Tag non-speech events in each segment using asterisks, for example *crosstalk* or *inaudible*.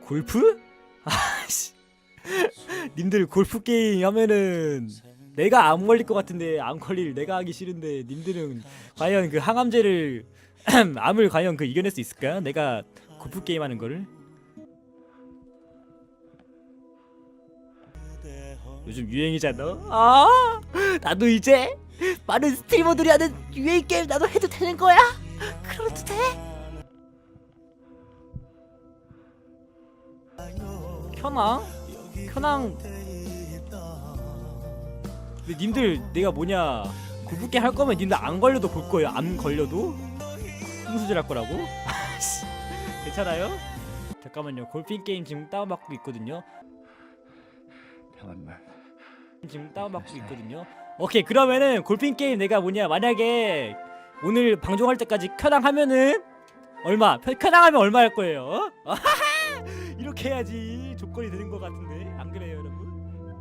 골프? *laughs* 아씨 님들 골프 게임 하면은 내가 안 걸릴 것 같은데 안 걸릴 내가 하기 싫은데 님들은 과연 그 항암제를 *clears throat* 암을 과연 그 이겨낼 수 있을까? 내가 골프 게임 하는 거를 요즘 유행이잖아. 아 나도 이제 많은 스트리머들이 하는 유행 게임 나도 해도 되는 거야? 현황? 현황 근데 님들 내가 뭐냐? 골프게 할 거면 님들 안 걸려도 볼 거예요. 안 걸려도? 홍수질 할 거라고? 아씨 괜찮아요? 잠깐만요. 골핑 게임 지금 다운받고 있거든요. that. 지금 다운받고 있거든요. 오케이 그러면은 골핑 게임 내가 뭐냐? 만약에 오늘 방송할 때까지 켜낭하면은 얼마? 켜- 켜낭하면 얼마 할 거예요 *laughs* 어? 이렇게 해야지 조건이 되는 것 같은데 안 그래요 여러분?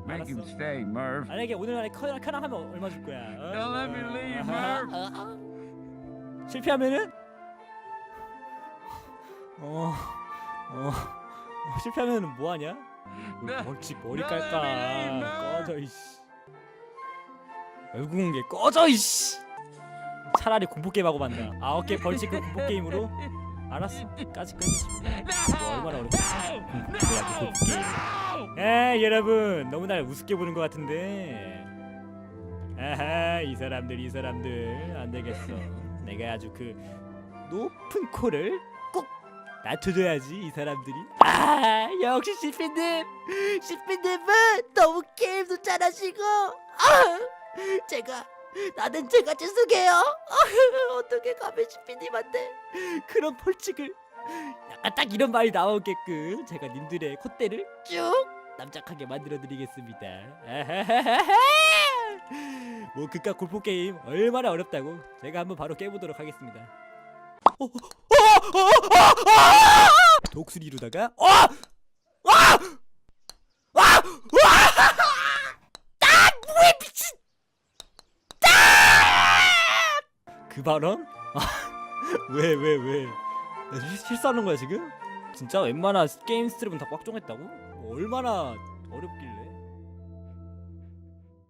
Make him 알았어. stay, Merv. 만약에 오늘 안에 켜, 켜낭하면 얼마 줄 거야 어? Don't let me leave, 어? 실패하면은 어, 어, 어 실패하면은 뭐 하냐? 나- 벌칙 머리 나- 깔까? 나- 나- 꺼져 이씨. 얼굴 공개 꺼져 이씨. 차라리 공포 게임 하고 만나. 아 오케이 벌칙 그 공포 게임으로. 알았어. 까지 까지. 뭐 얼마나 공포 게임. 에 여러분 너무 날 우습게 보는 것 같은데. 아하 이 사람들 이 사람들 안 되겠어. 내가 아주 그 높은 코를 꼭 낮춰줘야지 이 사람들이. 아 역시 시피님 시피님은 너무 게임도 잘하시고 아 제가 나는 제가 죄송해요. 아, *laughs* 어떻게 감히 시피님한테 그런 벌칙을 약간 딱 이런 말이 나오게끔 제가 님들의 콧대를 쭉 납작하게 만들어드리겠습니다. *laughs* 뭐 그깟 골프 게임 얼마나 어렵다고 제가 한번 바로 깨보도록 하겠습니다. 어, 어, 어, 어, 어, 어! 독수리로다가 어! 와! 와! 와! 아! 뭐야 미친! 아! 그 발언? *laughs* 왜 왜 왜? 나 실- 실수하는 거야 지금? 진짜 웬만한 게임 스트림은 다 꽉 정했다고? 뭐 얼마나 어렵길래?